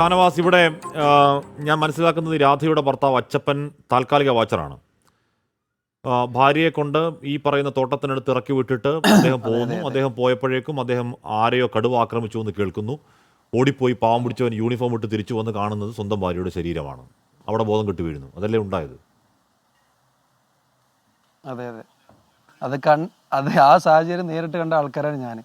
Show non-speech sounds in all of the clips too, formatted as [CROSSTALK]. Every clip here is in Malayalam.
ഷാനവാസ് ഇവിടെ ഞാൻ മനസ്സിലാക്കുന്നത് രാധയുടെ ഭർത്താവ് അച്ചപ്പൻ താൽക്കാലിക വാച്ചറാണ്. ഭാര്യയെ കൊണ്ട് ഈ പറയുന്ന തോട്ടത്തിനടുത്ത് ഇറക്കി വിട്ടിട്ട് [COUGHS] അദ്ദേഹം പോകുന്നു. അദ്ദേഹം പോയപ്പോഴേക്കും അദ്ദേഹം ആരെയോ കടുവ ആക്രമിച്ചു എന്ന് കേൾക്കുന്നു. ഓടിപ്പോയി പാവം പിടിച്ചവൻ യൂണിഫോം ഇട്ട് തിരിച്ചു വന്ന് കാണുന്നത് സ്വന്തം ഭാര്യയുടെ ശരീരമാണ്. അവിടെ ബോധം കെട്ടി വീഴുന്നു. അതല്ലേ ഉണ്ടായത്? അതെ അതെ. അത് കൺ അത് ആ സാഹചര്യം നേരിട്ട് കണ്ട ആൾക്കാരാണ് ഞാൻ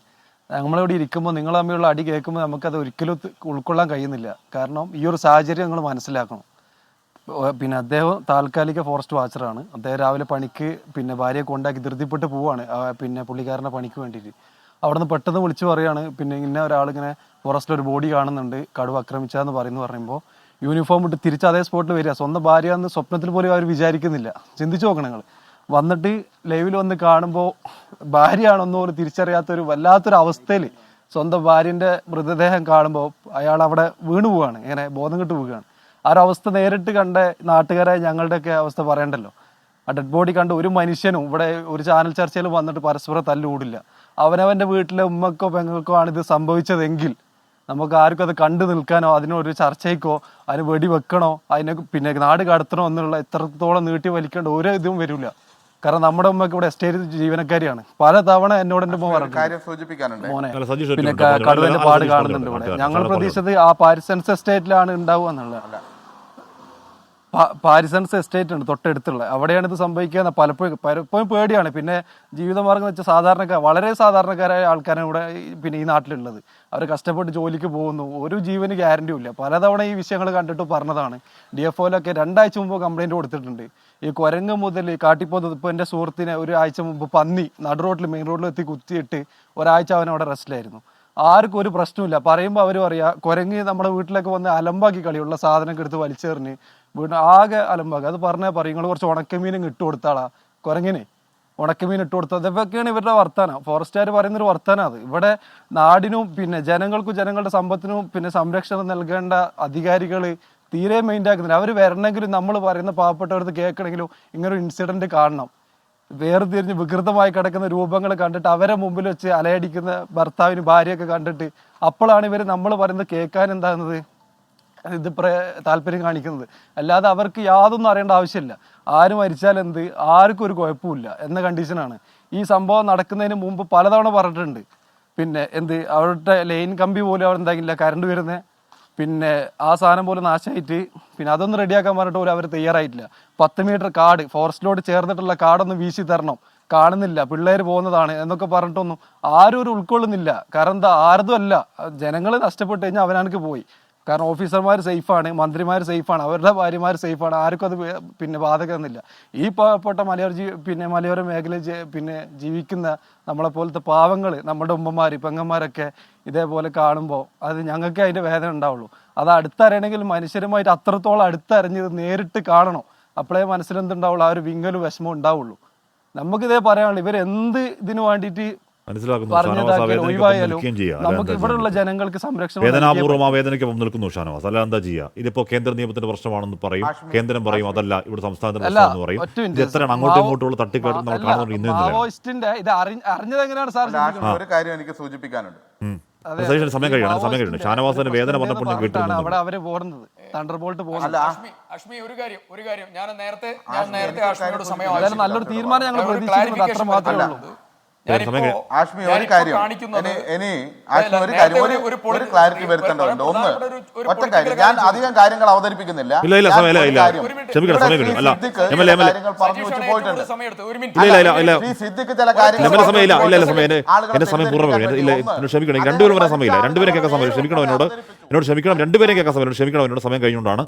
നമ്മളിവിടെ ഇരിക്കുമ്പോൾ നിങ്ങൾ തമ്മിലുള്ള അടി കേൾക്കുമ്പോൾ നമുക്കത് ഒരിക്കലും ഉൾക്കൊള്ളാൻ കഴിയുന്നില്ല. കാരണം ഈ ഒരു സാഹചര്യം നിങ്ങൾ മനസ്സിലാക്കണം. പിന്നെ അദ്ദേഹം താൽക്കാലിക ഫോറസ്റ്റ് വാച്ചറാണ് അദ്ദേഹം രാവിലെ പണിക്ക് പിന്നെ ഭാര്യയെ കൊണ്ടാക്കി ധൃതിപ്പെട്ട് പോവാണ്. പിന്നെ പുള്ളിക്കാരന്റെ പണിക്ക് വേണ്ടിയിട്ട്. അവിടെ നിന്ന് പെട്ടെന്ന് വിളിച്ചു പറയാണ്. പിന്നെ ഇന്ന ഒരാളിങ്ങനെ ഫോറസ്റ്റിൽ ഒരു ബോഡി കാണുന്നുണ്ട്. കടുവ ആക്രമിച്ചതെന്ന് പറയുന്നു പറയുമ്പോൾ യൂണിഫോം ഇട്ട് തിരിച്ച് അതേ സ്പോട്ടിൽ വരിക. സ്വന്തം ഭാര്യ എന്ന് സ്വപ്നത്തിൽ പോലും അവർ വിചാരിക്കുന്നില്ല. ചിന്തിച്ചു നോക്കണം നിങ്ങൾ. വന്നിട്ട് ലൈവിൽ വന്ന് കാണുമ്പോൾ ഭാര്യയാണെന്നോ ഒരു തിരിച്ചറിയാത്തൊരു വല്ലാത്തൊരു അവസ്ഥയിൽ സ്വന്തം ഭാര്യന്റെ മൃതദേഹം കാണുമ്പോൾ അയാൾ അവിടെ വീണു പോവുകയാണ് ഇങ്ങനെ ബോധം കെട്ട് പോവുകയാണ്. ആ ഒരു അവസ്ഥ നേരിട്ട് കണ്ട നാട്ടുകാരെ ഞങ്ങളുടെയൊക്കെ അവസ്ഥ പറയണ്ടല്ലോ. ആ ഡെഡ് ബോഡി കണ്ട് ഒരു മനുഷ്യനും ഇവിടെ ഒരു ചാനൽ ചർച്ചയിൽ വന്നിട്ട് പരസ്പരം തല്ലുകൂടില്ല അവനവന്റെ വീട്ടിലെ ഉമ്മക്കോ പെങ്ങൾക്കോ ആണ് ഇത് സംഭവിച്ചതെങ്കിൽ നമുക്ക് ആർക്കും അത് കണ്ടു നിൽക്കാനോ അതിനൊരു ചർച്ചയ്ക്കോ അതിന് വെടി വെക്കണോ അതിനെ പിന്നെ നാട് കടത്തണോ എന്നുള്ള എത്രത്തോളം നീട്ടി വലിക്കേണ്ട ഓരോ ഇതും വരില്ല കാരണം നമ്മുടെ ഉമ്മക്ക് ഇവിടെ എസ്റ്റേറ്റ് ജീവനക്കാരിയാണ്. പല തവണ എന്നോട് എന്റെ ഉമ്മ ഒരു കാര്യം സൂചിപ്പിക്കാനുണ്ട്. മോനെ പിന്നെ കടുവന്റെ പാട് കാണുന്നുണ്ട് ഇവിടെ. ഞങ്ങൾ പ്രതീക്ഷിച്ചത് ആ പാരിസൻസ് എസ്റ്റേറ്റിലാണ് ഉണ്ടാവുക എന്നുള്ളത്. പാരിസൺസ് എസ്റ്റേറ്റ് ഉണ്ട് തൊട്ടടുത്തുള്ള. അവിടെയാണ് ഇത് സംഭവിക്കുക പലപ്പോഴും പലപ്പോഴും പേടിയാണ്. പിന്നെ ജീവിതമാർഗം എന്ന് വെച്ചാൽ സാധാരണക്കാർ വളരെ സാധാരണക്കാരായ ആൾക്കാരാണ് ഇവിടെ പിന്നെ ഈ നാട്ടിലുള്ളത്. അവർ കഷ്ടപ്പെട്ട് ജോലിക്ക് പോകുന്നു. ഒരു ജീവന് ഗ്യാരണ്ടിയും ഇല്ല. പലതവണ ഈ വിഷയങ്ങൾ കണ്ടിട്ട് പറഞ്ഞതാണ്. ഡി എഫ് ഒയിലൊക്കെ രണ്ടാഴ്ച മുമ്പ് കംപ്ലൈന്റ് കൊടുത്തിട്ടുണ്ട്. ഈ കുരങ്ങ് മുതൽ കാട്ടിപ്പോ ഇപ്പോൾ എന്റെ സുഹൃത്തിനെ ഒരു ആഴ്ച മുമ്പ് പന്നി നടു റോഡിൽ മെയിൻ റോഡിൽ എത്തി കുത്തിയിട്ട് ഒരാഴ്ച അവൻ അവിടെ റെസ്റ്റിലായിരുന്നു ആർക്കും ഒരു പ്രശ്നമില്ല പറയുമ്പോൾ അവർ പറയാ കുരങ്ങി നമ്മുടെ വീട്ടിലൊക്കെ വന്ന് അലമ്പാക്കി കളിയുള്ള സാധനമൊക്കെ എടുത്ത് വലിച്ചെറിഞ്ഞ് വീട് ആകെ അലമ്പാക്കി. അത് പറഞ്ഞാൽ പറയും നിങ്ങൾ കുറച്ച് ഉണക്കമീനും ഇട്ട് കൊടുത്താളാ കുരങ്ങിനെ ഉണക്കമീൻ ഇട്ട് കൊടുത്താൽ ഇതൊക്കെയാണ് ഇവരുടെ വർത്താനം ഫോറസ്റ്റുകാർ പറയുന്നൊരു വർത്താനം അത്. ഇവിടെ നാടിനും പിന്നെ ജനങ്ങൾക്കും ജനങ്ങളുടെ സമ്പത്തിനും പിന്നെ സംരക്ഷണം നൽകേണ്ട അധികാരികൾ തീരെ മൈൻഡ് ആക്കുന്നില്ല. അവർ വരണമെങ്കിലും നമ്മൾ പറയുന്ന പാവപ്പെട്ടവർക്ക് കേൾക്കണമെങ്കിലും ഇങ്ങനൊരു ഇൻസിഡന്റ് കാണണം. വേർതിരിഞ്ഞ് വികൃതമായി കിടക്കുന്ന രൂപങ്ങൾ കണ്ടിട്ട് അവരെ മുമ്പിൽ വെച്ച് അലയടിക്കുന്ന ഭർത്താവിന് ഭാര്യയൊക്കെ കണ്ടിട്ട് അപ്പോഴാണ് ഇവർ നമ്മൾ പറയുന്നത് കേൾക്കാൻ എന്താകുന്നത് ഇത് പ്ര താല്പര്യം കാണിക്കുന്നത്. അല്ലാതെ അവർക്ക് യാതൊന്നും അറിയേണ്ട ആവശ്യമില്ല. ആര് മരിച്ചാൽ എന്ത്? ആർക്കും ഒരു കുഴപ്പമില്ല എന്ന കണ്ടീഷനാണ് ഈ സംഭവം നടക്കുന്നതിന് മുമ്പ് പലതവണ പറഞ്ഞിട്ടുണ്ട്. പിന്നെ എന്ത്? അവരുടെ ലൈൻ കമ്പി പോലും അവിടെ എന്താകില്ല കറണ്ട് വരുന്നത് പിന്നെ ആ സാധനം പോലെ നാശമായിട്ട് പിന്നെ അതൊന്ന് റെഡിയാക്കാൻ പറഞ്ഞിട്ട് പോലും അവർ തയ്യാറായിട്ടില്ല. പത്ത് മീറ്റർ കാട് ഫോറസ്റ്റിലോട് ചേർന്നിട്ടുള്ള കാടൊന്ന് വീശി തരണം. കാണുന്നില്ല പിള്ളേർ പോകുന്നതാണ് എന്നൊക്കെ പറഞ്ഞിട്ടൊന്നും ആരും ഒരു ഉൾക്കൊള്ളുന്നില്ല. കാരണം എന്താ ആരതും അല്ല. ജനങ്ങൾ നഷ്ടപ്പെട്ടു കഴിഞ്ഞാൽ അവനാనికి പോയി. കാരണം ഓഫീസർമാർ സേഫാണ് മന്ത്രിമാർ സേഫാണ് അവരുടെ ഭാര്യമാർ സേഫാണ് ആർക്കും അത് പിന്നെ ബാധകമെന്നില്ല ഈ പാവപ്പെട്ട മലയോര ജീ പിന്നെ മലയോര മേഖലയിൽ പിന്നെ ജീവിക്കുന്ന നമ്മളെ പോലത്തെ പാവങ്ങൾ നമ്മുടെ ഉമ്മമാർ പെങ്ങന്മാരൊക്കെ ഇതേപോലെ കാണുമ്പോൾ അത് ഞങ്ങൾക്ക് അതിന്റെ വേദന ഉണ്ടാവുള്ളൂ. അത് അടുത്തറിയണമെങ്കിൽ മനുഷ്യരുമായിട്ട് അത്രത്തോളം അടുത്തറിഞ്ഞത് നേരിട്ട് കാണണം. അപ്പോഴേ മനസ്സിലെന്തുണ്ടാവുള്ളൂ ആ ഒരു വിങ്ങലും വിഷമം ഉണ്ടാവുള്ളൂ. നമുക്കിതേ പറയാനുള്ളൂ ഇവരെന്ത് ഇതിനു വേണ്ടിയിട്ട് നമുക്ക് ഇവിടെയുള്ള ജനങ്ങൾക്ക് സംരക്ഷണം വേദനാപൂർവം ആ വേദനയ്ക്കൊപ്പം നിൽക്കുന്നു ഷാനവാസ്. അല്ല എന്താ ചെയ്യുക? ഇതിപ്പോ കേന്ദ്ര നിയമത്തിന്റെ പ്രശ്നമാണെന്ന് പറയും. കേന്ദ്രം പറയും അതല്ല ഇവിടെ സംസ്ഥാനത്തിന്റെ പ്രശ്നം പ്രശ്നമാണെന്ന് പറയും. ഇത്. എത്രയാണ്? അങ്ങോട്ടും മാവോ- ഇങ്ങോട്ടും തട്ടിക്കാട്ട് നമ്മൾ കാണുന്നുണ്ട് ഇന്നും ഇത് അറിഞ്ഞത് എങ്ങനെയാണ് സാർ ഒരു കാര്യം എനിക്ക് സൂചിപ്പിക്കാനുണ്ട്. സമയം കഴിയണം സമയം കഴിയണം. ഷാനവാസിന്റെ വേദന വന്നപ്പോൾ ഞാൻ അവിടെ കേട്ടിരുന്നു അവർ പോകുന്നത്. തണ്ടർ ബോൾട്ട് പോകുന്നത്. അഷ്മി ഒരു കാര്യം ഒരു കാര്യം. ഞാൻ നേരത്തെ ഞാൻ നേരത്തെ നല്ലൊരു തീരുമാനം ഞങ്ങൾ പ്രതീക്ഷിക്കുന്നത് അത്ര മാത്രമേ ഉള്ളൂ. ഒരു കാര്യം. ഇനി ഒരു കാര്യം ഒരു ക്ലാരിറ്റി വരുത്തേണ്ടതുണ്ട്. ഒന്ന് ഒറ്റ കാര്യം. ഞാൻ അധികം കാര്യങ്ങൾ അവതരിപ്പിക്കുന്നില്ല. പറഞ്ഞു വെച്ച് പോയിട്ടുണ്ട് കൂടുതൽ സമയം എടുത്തത്. ഒരു മിനിറ്റ്. ഇല്ല ഇല്ല. ഇല്ല സിദ്ദിഖ് ചില കാര്യങ്ങൾ ക്ഷമിക്കണം രണ്ടുപേരും വരാൻ സമയമില്ല. രണ്ടുപേരെ കേൾക്കാൻ സമയം ക്ഷമിക്കണം എന്നോട്. എന്നോട് ക്ഷമിക്കണം. രണ്ടുപേരെ കേൾക്കാൻ സമയം. ക്ഷമിക്കണം. എന്നോട് സമയം കഴിഞ്ഞുകൊണ്ടാണ്.